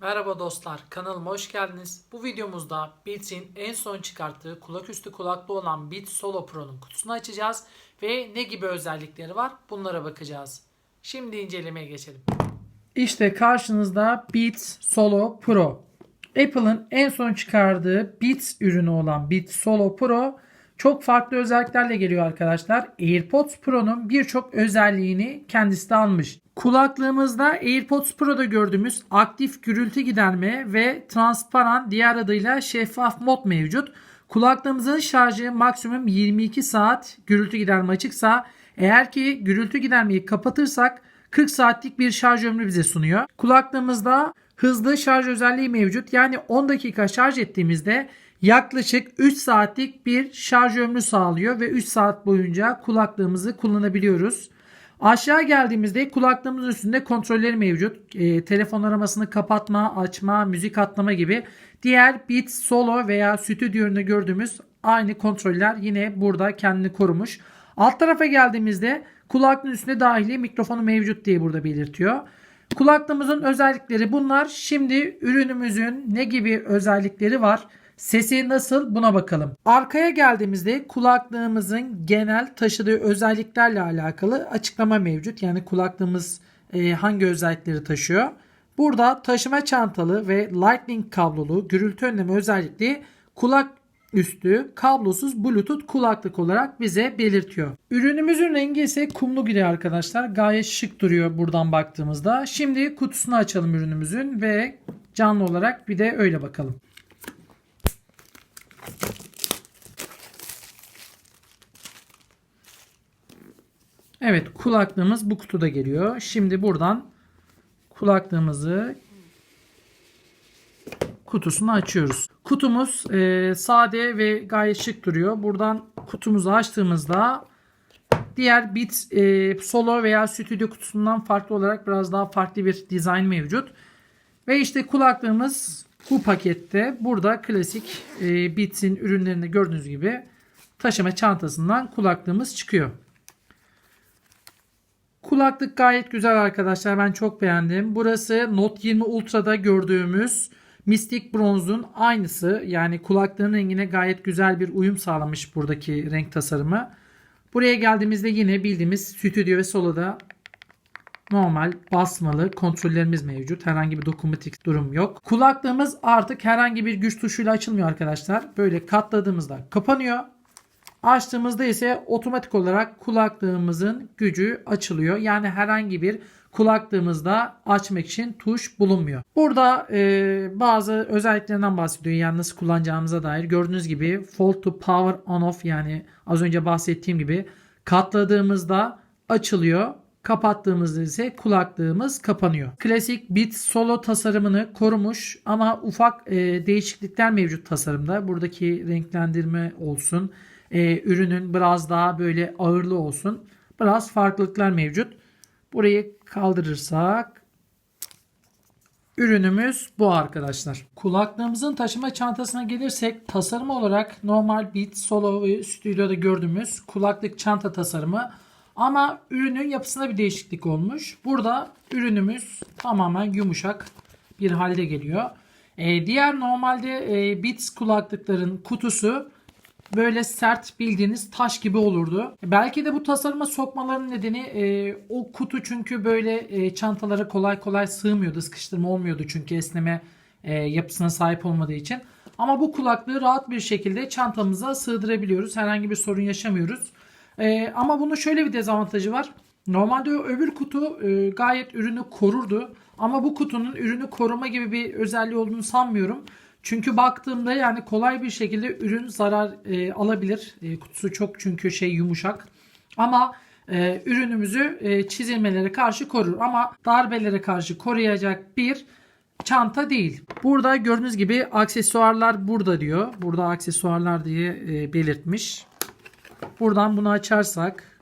Merhaba dostlar, kanalıma hoş geldiniz. Bu videomuzda Beats'in en son çıkarttığı kulaküstü kulaklı olan Beats Solo Pro'nun kutusunu açacağız ve ne gibi özellikleri var bunlara bakacağız. Şimdi incelemeye geçelim. İşte karşınızda Beats Solo Pro. Apple'ın en son çıkardığı Beats ürünü olan Beats Solo Pro çok farklı özelliklerle geliyor arkadaşlar. AirPods Pro'nun birçok özelliğini kendisi de almış. Kulaklığımızda AirPods Pro'da gördüğümüz aktif gürültü giderme ve transparan diğer adıyla şeffaf mod mevcut. Kulaklığımızın şarjı maksimum 22 saat gürültü giderme açıksa eğer ki gürültü gidermeyi kapatırsak 40 saatlik bir şarj ömrü bize sunuyor. Kulaklığımızda hızlı şarj özelliği mevcut. Yani 10 dakika şarj ettiğimizde yaklaşık 3 saatlik bir şarj ömrü sağlıyor ve 3 saat boyunca kulaklığımızı kullanabiliyoruz. Aşağı geldiğimizde kulaklığımızın üstünde kontrolleri mevcut. E, telefon aramasını kapatma, açma, müzik atlama gibi diğer Beats Solo veya stüdyo ürünü gördüğümüz aynı kontroller yine burada kendini korumuş. Alt tarafa geldiğimizde kulaklığın üstünde dahili mikrofonu mevcut diye burada belirtiyor. Kulaklığımızın özellikleri bunlar. Şimdi ürünümüzün ne gibi özellikleri var? Sesi nasıl buna bakalım. Arkaya geldiğimizde kulaklığımızın genel taşıdığı özelliklerle alakalı açıklama mevcut. Yani kulaklığımız e, hangi özellikleri taşıyor. Burada taşıma çantalı ve lightning kablolu gürültü önleme özellikli kulak üstü kablosuz bluetooth kulaklık olarak bize belirtiyor. Ürünümüzün rengi ise kumlu gri arkadaşlar. Gayet şık duruyor buradan baktığımızda. Şimdi kutusunu açalım ürünümüzün ve canlı olarak bir de öyle bakalım. Evet kulaklığımız bu kutuda geliyor. Şimdi buradan kulaklığımızı kutusunu açıyoruz. Kutumuz e, sade ve gayet şık duruyor. Buradan kutumuzu açtığımızda diğer Beats e, Solo veya Studio kutusundan farklı olarak biraz daha farklı bir dizayn mevcut. Ve işte kulaklığımız bu pakette. Burada klasik e, Beats'in ürünlerinde gördüğünüz gibi taşıma çantasından kulaklığımız çıkıyor. Kulaklık gayet güzel arkadaşlar. Ben çok beğendim. Burası Note 20 Ultra'da gördüğümüz Mystic Bronze'un aynısı. Yani kulaklığın rengine gayet güzel bir uyum sağlamış buradaki renk tasarımı. Buraya geldiğimizde yine bildiğimiz stüdyo ve soloda normal basmalı kontrollerimiz mevcut. Herhangi bir dokunmatik durum yok. Kulaklığımız artık herhangi bir güç tuşuyla açılmıyor arkadaşlar. Böyle katladığımızda kapanıyor. Açtığımızda ise otomatik olarak kulaklığımızın gücü açılıyor. Yani herhangi bir kulaklığımızda açmak için tuş bulunmuyor. Burada e, bazı özelliklerinden bahsediyor. Yani nasıl kullanacağımıza dair. Gördüğünüz gibi Fold to Power On Off yani az önce bahsettiğim gibi katladığımızda açılıyor. Kapattığımızda ise kulaklığımız kapanıyor. Klasik Beats Solo tasarımını korumuş ama ufak e, değişiklikler mevcut tasarımda. Buradaki renklendirme olsun e, ürünün biraz daha böyle ağırlı olsun. Biraz farklılıklar mevcut. Burayı kaldırırsak ürünümüz bu arkadaşlar. Kulaklığımızın taşıma çantasına gelirsek tasarım olarak normal Beats Solo ve stüdyoda gördüğümüz kulaklık çanta tasarımı ama ürünün yapısında bir değişiklik olmuş. Burada ürünümüz tamamen yumuşak bir halde geliyor. Ee, diğer normalde e, Beats kulaklıkların kutusu böyle sert bildiğiniz taş gibi olurdu. Belki de bu tasarıma sokmaların nedeni e, o kutu çünkü böyle e, çantalara kolay kolay sığmıyordu. Sıkıştırma olmuyordu çünkü esneme e, yapısına sahip olmadığı için. Ama bu kulaklığı rahat bir şekilde çantamıza sığdırabiliyoruz. Herhangi bir sorun yaşamıyoruz. E, ama bunun şöyle bir dezavantajı var. Normalde öbür kutu e, gayet ürünü korurdu. Ama bu kutunun ürünü koruma gibi bir özelliği olduğunu sanmıyorum. Çünkü baktığımda yani kolay bir şekilde ürün zarar e, alabilir. E, kutusu çok çünkü şey yumuşak. Ama e, ürünümüzü e, çizilmelere karşı korur. Ama darbelere karşı koruyacak bir çanta değil. Burada gördüğünüz gibi aksesuarlar burada diyor. Burada aksesuarlar diye e, belirtmiş. Buradan bunu açarsak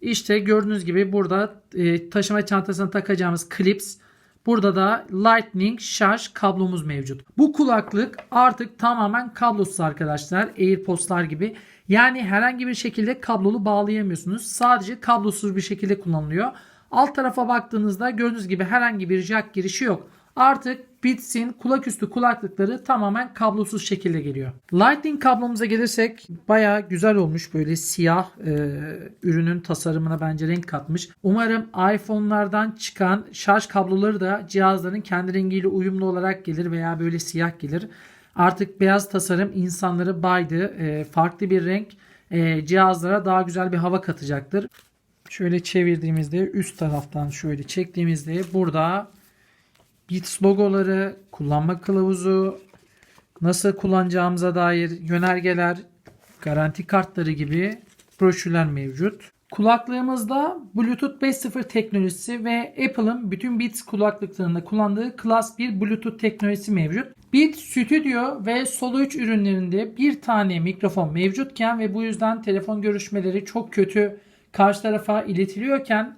işte gördüğünüz gibi burada e, taşıma çantasına takacağımız klips Burada da Lightning şarj kablomuz mevcut. Bu kulaklık artık tamamen kablosuz arkadaşlar. AirPods'lar gibi. Yani herhangi bir şekilde kablolu bağlayamıyorsunuz. Sadece kablosuz bir şekilde kullanılıyor. Alt tarafa baktığınızda gördüğünüz gibi herhangi bir jack girişi yok. Artık Beats'in kulaküstü kulaklıkları tamamen kablosuz şekilde geliyor. Lightning kablomuza gelirsek baya güzel olmuş. Böyle siyah e, ürünün tasarımına bence renk katmış. Umarım iPhone'lardan çıkan şarj kabloları da cihazların kendi rengiyle uyumlu olarak gelir veya böyle siyah gelir. Artık beyaz tasarım insanları baydı. E, farklı bir renk e, cihazlara daha güzel bir hava katacaktır. Şöyle çevirdiğimizde üst taraftan şöyle çektiğimizde burada Beats logoları, kullanma kılavuzu, nasıl kullanacağımıza dair yönergeler, garanti kartları gibi broşürler mevcut. Kulaklığımızda Bluetooth 5.0 teknolojisi ve Apple'ın bütün Beats kulaklıklarında kullandığı Class 1 Bluetooth teknolojisi mevcut. Beats Studio ve Solo 3 ürünlerinde bir tane mikrofon mevcutken ve bu yüzden telefon görüşmeleri çok kötü karşı tarafa iletiliyorken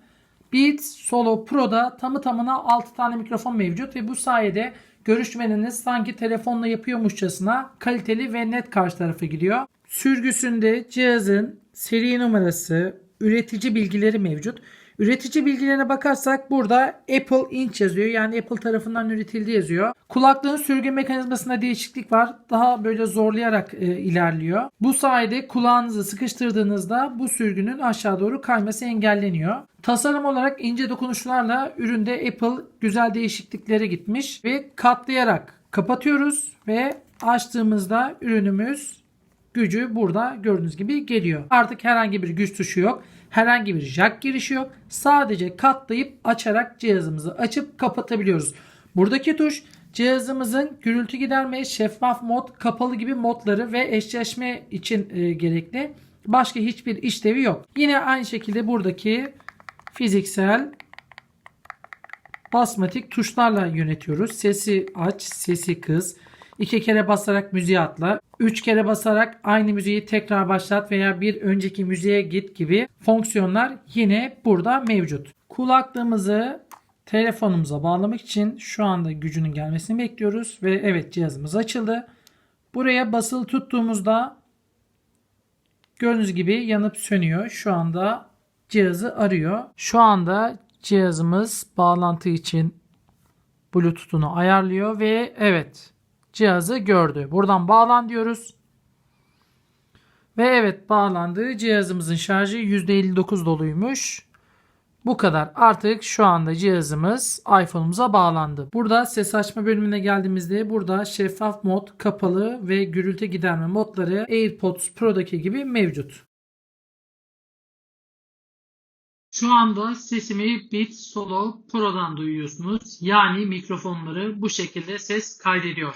Beats Solo Pro'da tamı tamına 6 tane mikrofon mevcut ve bu sayede görüşmeleriniz sanki telefonla yapıyormuşçasına kaliteli ve net karşı tarafa gidiyor. Sürgüsünde cihazın seri numarası, üretici bilgileri mevcut. Üretici bilgilerine bakarsak burada Apple Inc yazıyor. Yani Apple tarafından üretildi yazıyor. Kulaklığın sürgü mekanizmasında değişiklik var. Daha böyle zorlayarak e, ilerliyor. Bu sayede kulağınızı sıkıştırdığınızda bu sürgünün aşağı doğru kayması engelleniyor. Tasarım olarak ince dokunuşlarla üründe Apple güzel değişikliklere gitmiş ve katlayarak kapatıyoruz ve açtığımızda ürünümüz gücü burada gördüğünüz gibi geliyor. Artık herhangi bir güç tuşu yok. Herhangi bir jack girişi yok. Sadece katlayıp açarak cihazımızı açıp kapatabiliyoruz. Buradaki tuş cihazımızın gürültü giderme, şeffaf mod, kapalı gibi modları ve eşleşme için e, gerekli. Başka hiçbir işlevi yok. Yine aynı şekilde buradaki fiziksel basmatik tuşlarla yönetiyoruz. Sesi aç, sesi kız. İki kere basarak müziğe atla. Üç kere basarak aynı müziği tekrar başlat veya bir önceki müziğe git gibi fonksiyonlar yine burada mevcut. Kulaklığımızı telefonumuza bağlamak için şu anda gücünün gelmesini bekliyoruz ve evet cihazımız açıldı. Buraya basılı tuttuğumuzda gördüğünüz gibi yanıp sönüyor. Şu anda cihazı arıyor. Şu anda cihazımız bağlantı için Bluetooth'unu ayarlıyor ve evet cihazı gördü. Buradan bağlan diyoruz. Ve evet bağlandı. Cihazımızın şarjı %59 doluymuş. Bu kadar. Artık şu anda cihazımız iPhone'umuza bağlandı. Burada ses açma bölümüne geldiğimizde burada şeffaf mod, kapalı ve gürültü giderme modları AirPods Pro'daki gibi mevcut. Şu anda sesimi Beats Solo Pro'dan duyuyorsunuz. Yani mikrofonları bu şekilde ses kaydediyor.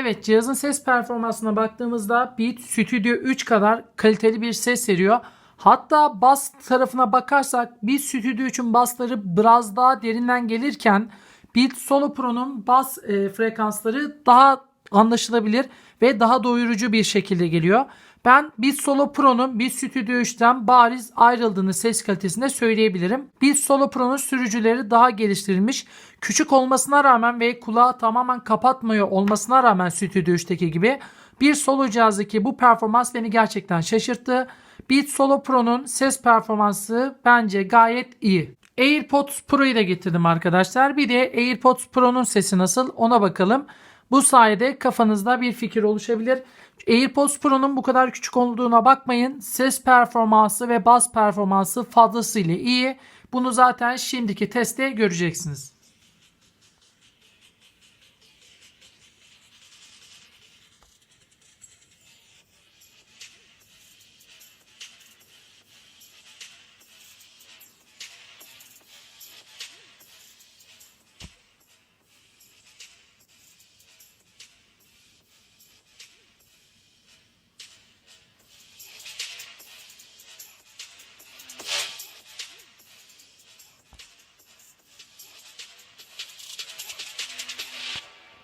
Evet cihazın ses performansına baktığımızda Beat Studio 3 kadar kaliteli bir ses veriyor. Hatta bas tarafına bakarsak Beat Studio 3'ün basları biraz daha derinden gelirken Beat Solo Pro'nun bas e, frekansları daha anlaşılabilir ve daha doyurucu bir şekilde geliyor. Ben Beat Solo Pro'nun Beat Studio 3'ten bariz ayrıldığını ses kalitesinde söyleyebilirim. Beat Solo Pro'nun sürücüleri daha geliştirilmiş. Küçük olmasına rağmen ve kulağı tamamen kapatmıyor olmasına rağmen Studio 3'teki gibi bir solo cihazdaki bu performans beni gerçekten şaşırttı. Beat Solo Pro'nun ses performansı bence gayet iyi. AirPods Pro'yu da getirdim arkadaşlar. Bir de AirPods Pro'nun sesi nasıl ona bakalım. Bu sayede kafanızda bir fikir oluşabilir. AirPods Pro'nun bu kadar küçük olduğuna bakmayın. Ses performansı ve bas performansı fazlasıyla iyi. Bunu zaten şimdiki testte göreceksiniz.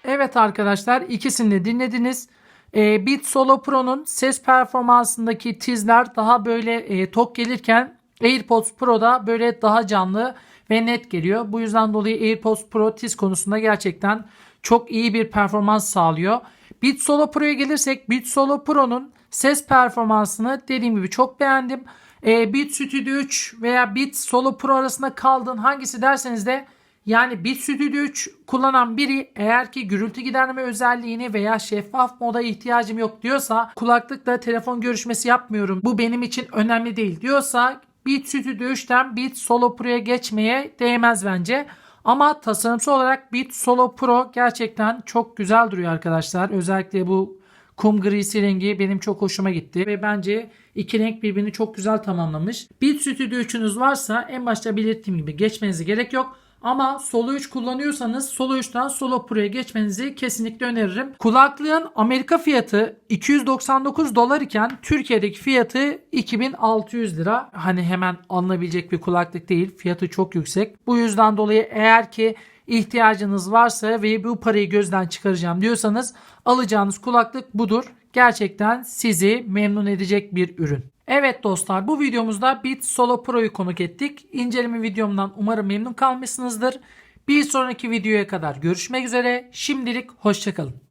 Evet arkadaşlar ikisini de dinlediniz. Ee, Beat Solo Pro'nun ses performansındaki tizler daha böyle e, tok gelirken AirPods Pro'da böyle daha canlı ve net geliyor. Bu yüzden dolayı AirPods Pro tiz konusunda gerçekten çok iyi bir performans sağlıyor. Beat Solo Pro'ya gelirsek Beat Solo Pro'nun ses performansını dediğim gibi çok beğendim. Ee, Beat Studio 3 veya Beat Solo Pro arasında kaldığın hangisi derseniz de yani Beat Studio 3 kullanan biri eğer ki gürültü giderme özelliğini veya şeffaf moda ihtiyacım yok diyorsa kulaklıkla telefon görüşmesi yapmıyorum bu benim için önemli değil diyorsa Beat Studio 3'ten Beat Solo Pro'ya geçmeye değmez bence. Ama tasarımsal olarak Beat Solo Pro gerçekten çok güzel duruyor arkadaşlar. Özellikle bu kum grisi rengi benim çok hoşuma gitti ve bence iki renk birbirini çok güzel tamamlamış. Beat Studio 3'ünüz varsa en başta belirttiğim gibi geçmenize gerek yok. Ama Solo 3 kullanıyorsanız Solo 3'ten Solo Pro'ya geçmenizi kesinlikle öneririm. Kulaklığın Amerika fiyatı 299 dolar iken Türkiye'deki fiyatı 2600 lira. Hani hemen alınabilecek bir kulaklık değil. Fiyatı çok yüksek. Bu yüzden dolayı eğer ki ihtiyacınız varsa ve bu parayı gözden çıkaracağım diyorsanız alacağınız kulaklık budur. Gerçekten sizi memnun edecek bir ürün. Evet dostlar bu videomuzda Beat Solo Pro'yu konuk ettik. İnceleme videomdan umarım memnun kalmışsınızdır. Bir sonraki videoya kadar görüşmek üzere. Şimdilik hoşçakalın.